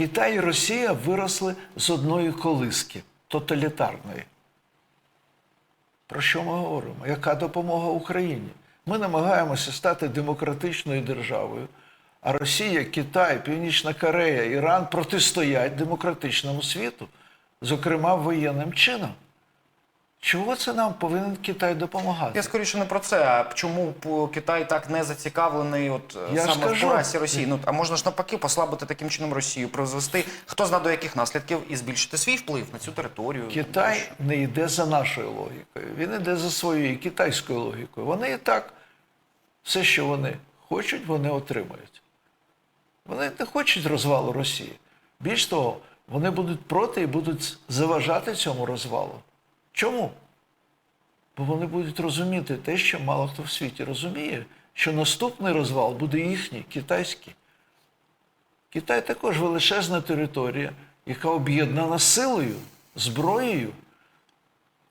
Китай і Росія виросли з одної колиски тоталітарної. Про що ми говоримо? Яка допомога Україні? Ми намагаємося стати демократичною державою, а Росія, Китай, Північна Корея, Іран протистоять демократичному світу, зокрема воєнним чином. Чого це нам повинен Китай допомагати? Я скоріше не про це. А чому Китай так не зацікавлений, от е, Я саме в кажу. поразі Росії? Ну а можна ж навпаки послабити таким чином Росію, призвести хто знає до яких наслідків і збільшити свій вплив на цю територію. Китай не йде за нашою логікою, він йде за своєю китайською логікою. Вони і так все, що вони хочуть, вони отримають. Вони не хочуть розвалу Росії. Більш того, вони будуть проти і будуть заважати цьому розвалу. Чому? Бо вони будуть розуміти те, що мало хто в світі розуміє, що наступний розвал буде їхній, китайський. Китай також величезна територія, яка об'єднана силою, зброєю.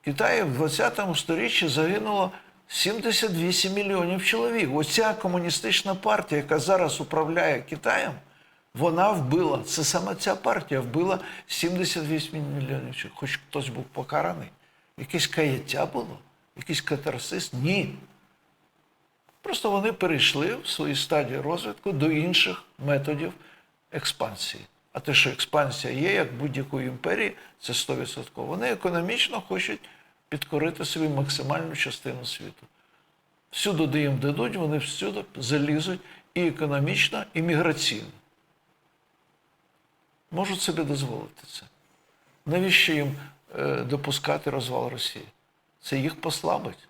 В Китаї в 20 сторіччі загинуло 78 мільйонів чоловік. Оця комуністична партія, яка зараз управляє Китаєм, вона вбила, це саме ця партія вбила 78 мільйонів чоловік. Хоч хтось був покараний. Якесь каяття було, якийсь катарсис? Ні. Просто вони перейшли в своїй стадії розвитку до інших методів експансії. А те, що експансія є, як будь-якої імперії, це 100%. Вони економічно хочуть підкорити собі максимальну частину світу. Всюди, де їм дадуть, вони всюди залізуть і економічно, і міграційно. Можуть собі дозволити це. Навіщо їм допускати розвал Росії? Це їх послабить.